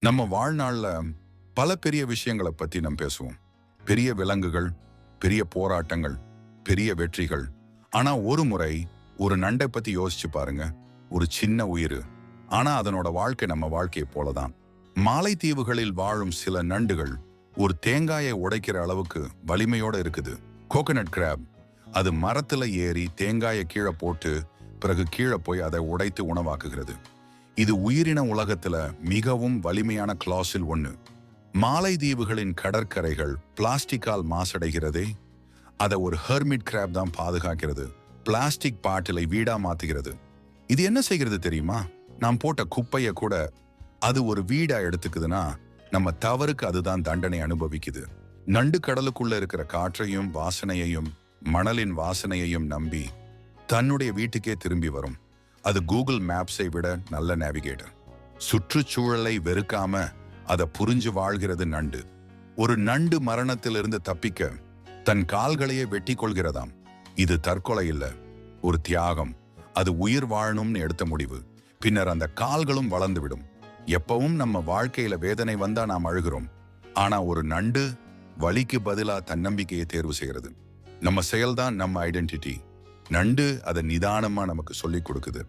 நம்ம வாழ்நாள்ல பல பெரிய விஷயங்களை பற்றி நம்ம பேசுவோம். பெரிய விலங்குகள் பெரிய போராட்டங்கள் பெரிய வெற்றிகள். ஆனா ஒரு முறை ஒரு நண்டை பத்தி யோசிச்சு பாருங்க. ஒரு சின்ன உயிர். ஆனா அதனோட வாழ்க்கை நம்ம வாழ்க்கையை போல தான் மாலைத்தீவுகளில் வாழும் சில நண்டுகள் ஒரு தேங்காயை உடைக்கிற அளவுக்கு வலிமையோட இருக்குது. Coconut crop. அது மரத்துல ஏறி தேங்காயை கீழே போட்டு பிறகு கீழே போய் அதை உடைத்து உணவாக்குகிறது. இது உயிரின உலகத்துல மிகவும் வலிமையான கிளாஸில் ஒண்ணு. மாலைதீவுகளின் கடற்கரைகள் பிளாஸ்டிக்கால் மாசடைகிறதே அதை ஒரு ஹெர்மிட் கிராப் தான் பாதுகாக்கிறது. பிளாஸ்டிக் பாட்டிலை வீடா மாத்துகிறது. இது என்ன செய்கிறது தெரியுமா? நாம் போட்ட குப்பைய கூட அது ஒரு வீடா எடுத்துக்குதுன்னா நம்ம தவறுக்கு அதுதான் தண்டனை அனுபவிக்குது. நண்டு கடலுக்குள்ள இருக்கிற காற்றையும் வாசனையையும் மணலின் வாசனையையும் நம்பி தன்னுடைய வீட்டுக்கே திரும்பி வரும். அது கூகுள் மேப்ஸை விட நல்ல நேவிகேட்டர் சுற்றுச்சூழலை வெறுக்காம அதை புரிஞ்சு வாழ்கிறது நண்டு. ஒரு நண்டு மரணத்திலிருந்து தப்பிக்க தன் கால்களையே வெட்டி கொள்கிறதாம். இது தற்கொலை இல்ல ஒரு தியாகம். அது உயிர் வாழணும்னு எடுத்த முடிவு. பின்னர் அந்த கால்களும் வளர்ந்துவிடும். எப்பவும் நம்ம வாழ்க்கையில வேதனை வந்தா நாம் அழுகிறோம். ஆனா ஒரு நண்டு வலிக்கு பதிலா தன்னம்பிக்கையை தேர்வு செய்கிறது. நம்ம செயல்தான் நம்ம ஐடென்டிட்டி நண்டு அதை நிதானமாக நமக்கு சொல்லிக் கொடுக்குது.